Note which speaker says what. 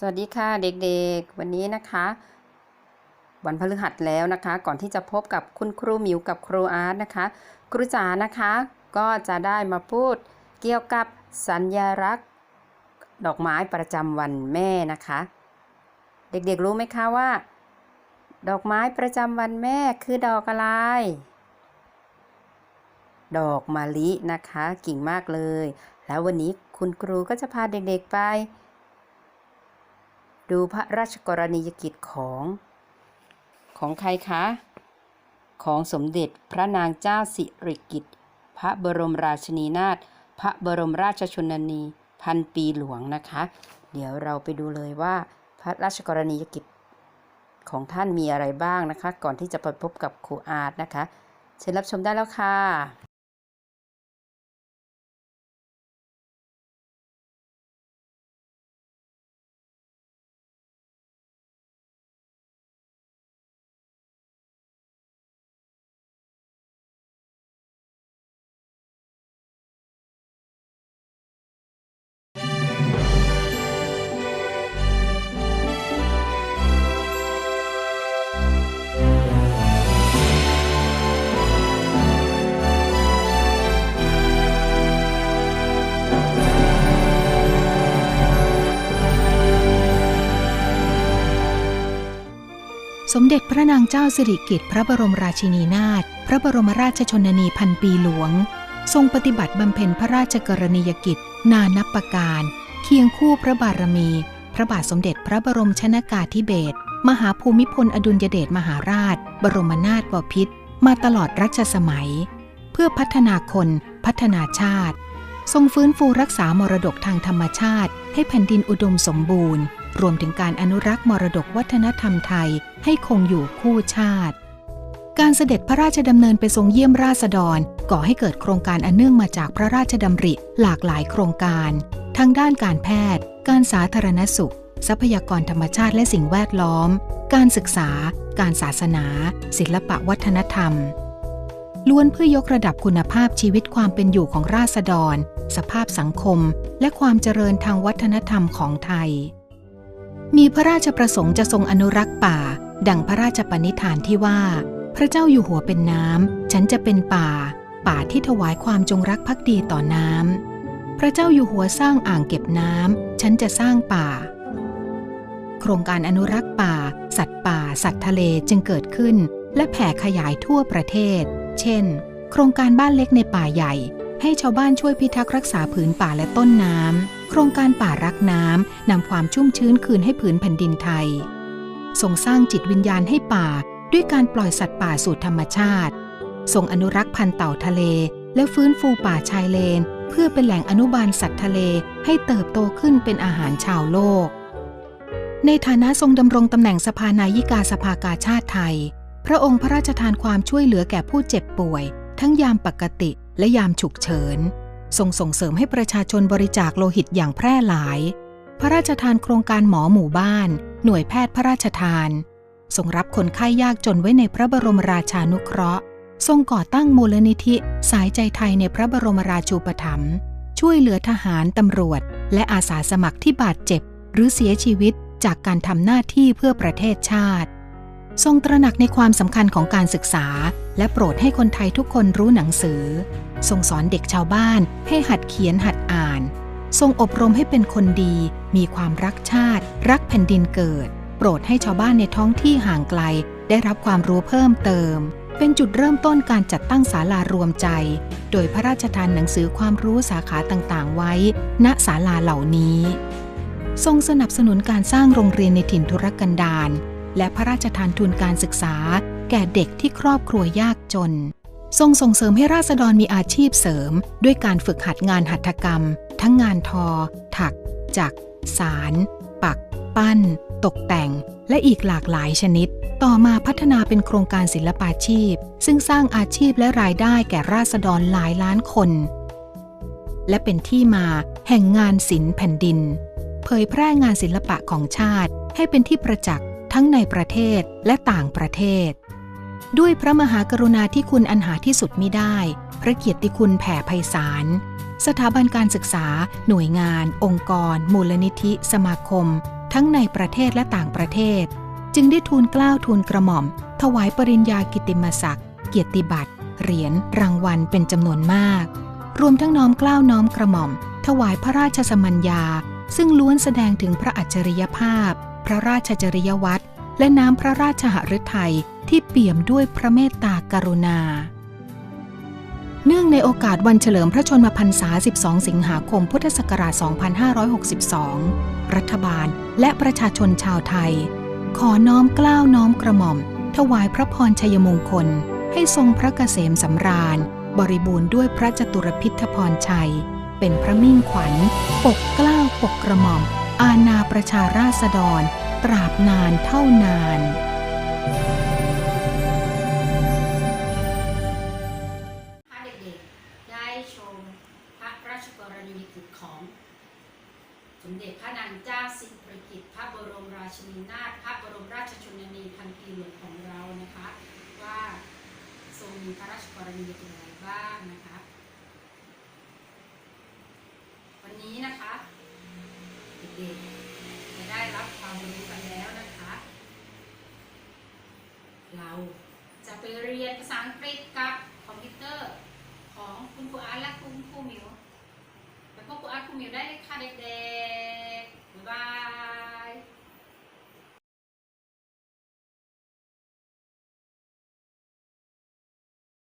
Speaker 1: สวัสดีค่ะเด็กๆ วันนี้นะคะ วันพฤหัสแล้วนะคะ ก่อนที่จะพบกับคุณครูหมิวกับครูอาร์ตนะคะ ครูจ๋านะคะก็จะได้มาพูดเกี่ยวกับสัญลักษณ์ดอกไม้ประจำวันแม่นะคะ เด็กๆรู้ไหมคะว่า ดอกไม้ประจำวันแม่คือดอกอะไร ดอกมะลินะคะกิ่งมากเลย แล้ววันนี้คุณครูก็จะพาเด็กๆไป ดูพระราชกรณียกิจของของใครคะ ของสมเด็จพระนางเจ้าสิริกิติ์พระบรมราชินีนาถพระบรมราชชนนีพันปีหลวงนะคะ เดี๋ยวเราไปดูเลยว่าพระราชกรณียกิจของท่านมีอะไรบ้างนะคะ ก่อนที่จะไปพบกับครูอาร์ตนะคะ เชิญรับชมได้แล้วค่ะ
Speaker 2: สมเด็จพระนางเจ้าสิริกิติ์พระบรมราชินีนาถพระบรมราชชนนีพันปีหลวง ทรงปฏิบัติบำเพ็ญพระราชกรณียกิจ นานับประการ เคียงคู่พระบารมี พระบาทสมเด็จพระบรมชนากาธิเบศรมหาภูมิพลอดุลยเดชมหาราช บรมนาถบพิตรมาตลอดรัชสมัย เพื่อพัฒนาคนพัฒนาชาติ ทรงฟื้นฟูรักษามรดกทางธรรมชาติ ให้แผ่นดินอุดมสมบูรณ์ รวมถึงการอนุรักษ์มรดกวัฒนธรรมไทยให้คงอยู่คู่ชาติ การเสด็จพระราชดำเนินไปทรงเยี่ยมราษฎร ก่อให้เกิดโครงการอันเนื่องมาจากพระราชดำริหลากหลายโครงการ ทั้งด้านการแพทย์ การสาธารณสุข ทรัพยากรธรรมชาติและสิ่งแวดล้อม การศึกษา การศาสนา ศิลปะวัฒนธรรมล้วนเพื่อยกระดับคุณภาพชีวิตความเป็นอยู่ของราษฎร สภาพสังคม และความเจริญทางวัฒนธรรมของไทย มีพระราชประสงค์จะทรงอนุรักษ์ป่า ดังพระราชปณิธานที่ว่า พระเจ้าอยู่หัวเป็นน้ำ ฉันจะเป็นป่า ป่าที่ถวายความจงรักภักดีต่อน้ำ พระเจ้าอยู่หัวสร้างอ่างเก็บน้ำ ฉันจะสร้างป่า โครงการอนุรักษ์ป่า สัตว์ป่า สัตว์ทะเลจึงเกิดขึ้น และแผ่ขยายทั่วประเทศ เช่น โครงการบ้านเล็กในป่าใหญ่ ให้ชาวบ้านช่วยพิทักษ์รักษาผืนป่าและต้นน้ำ โครงการป่ารักน้ำนำความชุ่มชื้นคืนให้ผืนแผ่นดินไทยทรงสร้างจิตวิญญาณให้ป่า ด้วยการปล่อยสัตว์ป่าสู่ธรรมชาติทรงอนุรักษ์พันธุ์เต่าทะเล และฟื้นฟูป่าชายเลน เพื่อเป็นแหล่งอนุบาลสัตว์ทะเลให้เติบโตขึ้นเป็นอาหารชาวโลก ในฐานะทรงดำรงตำแหน่งสภานายิกาสภากาชาติไทย พระองค์พระราชทานความช่วยเหลือแก่ผู้เจ็บป่วย ทั้งยามปกติ และยามฉุกเฉินทรงส่งเสริมให้ประชาชนบริจาคโลหิตอย่างแพร่หลาย พระราชทานโครงการหมอหมู่บ้าน หน่วยแพทย์พระราชทาน ทรงรับคนไข้ยากจนไว้ในพระบรมราชานุเคราะห์ ทรงก่อตั้งมูลนิธิสายใจไทยในพระบรมราชูปถัมภ์ช่วยเหลือทหารตำรวจ และอาสาสมัครที่บาดเจ็บ หรือเสียชีวิตจากการทำหน้าที่เพื่อประเทศชาติ ทรงตระหนักในความสำคัญของการศึกษา และโปรดให้คนไทยทุกคนรู้หนังสือ ทรงสอนเด็กชาวบ้านให้หัดเขียนหัดอ่าน ทรงอบรมให้เป็นคนดี มีความรักชาติ รักแผ่นดินเกิด โปรดให้ชาวบ้านในท้องที่ห่างไกล ได้รับความรู้เพิ่มเติม เป็นจุดเริ่มต้นการจัดตั้งศาลารวมใจ โดยพระราชทานหนังสือความรู้สาขาต่างๆ ไว้ ณศาลาเหล่านี้ ทรงสนับสนุนการสร้างโรงเรียนในถิ่นทุรกันดาร และพระราชทานทุนการศึกษา แก่เด็กที่ครอบครัวยากจน ทรงส่งเสริมให้ราษฎรมีอาชีพเสริม ด้วยการฝึกหัดงานหัตถกรรม ทั้งงานทอ ถัก จัก สาร ปัก ปั้น ตกแต่ง และอีกหลากหลายชนิด ต่อมาพัฒนาเป็นโครงการศิลปาชีพ ซึ่งสร้างอาชีพและรายได้แก่ราษฎรหลายล้านคน และเป็นที่มาแห่งงานศิลป์แผ่นดิน เผยแพร่งานศิลปะของชาติให้เป็นที่ประจักษ์ ทั้งในประเทศและต่างประเทศ ด้วยพระมหากรุณาธิคุณอันหาที่สุดมิได้ พระเกียรติคุณแผ่ไพศาล สถาบันการศึกษา หน่วยงาน องค์กร มูลนิธิ สมาคม ทั้งในประเทศและต่างประเทศ จึงได้ทูลกล้าวทูลกระหม่อม ถวายปริญญากิติมศักดิ์ เกียรติบัตร เหรียญ รางวัล เป็นจำนวนมาก รวมทั้งน้อมกล้าวน้อมกระหม่อม ถวายพระราชสมัญญาซึ่งล้วนแสดงถึงพระอัจฉริยภาพ พระราชจริยวัตรและน้ำพระราชหฤทัยที่เปี่ยมด้วยพระเมตตากรุณา เนื่องในโอกาสวันเฉลิมพระชนมพรรษา 12 สิงหาคม พุทธศักราช 2562 รัฐบาลและประชาชนชาวไทย ขอน้อมกล้าวน้อมกระหม่อม ถวายพระพรชัยมงคล ให้ทรงพระเกษมสำราญ บริบูรณ์ด้วยพระจตุรพิทพรชัย เป็นพระมิ่งขวัญ ปกกล้าวปกกระหม่อม อาณาประชาราษฎร ตราบนานเท่านาน
Speaker 1: ถ้าเด็กๆ ได้ชมพระราชกรณียกิจของ สมเด็จพระนางเจ้าสิริกิติ์พระบรมราชินีนาถ พระบรมราชชนนีพันปีหลวงของเรานะคะ ว่าทรงมีพระราชกรณียกิจอะไรบ้างนะคะ วันนี้นะคะ ด็กๆ จะได้รับความรู้กันแล้วนะคะ เราจะไปเรียนภาษาอังกฤษกับคอมพิวเตอร์ของคุณครูอาร์ตและคุณครูมิวแล้วพบครูอาร์ตครูมิวได้เลยค่ะเด็ก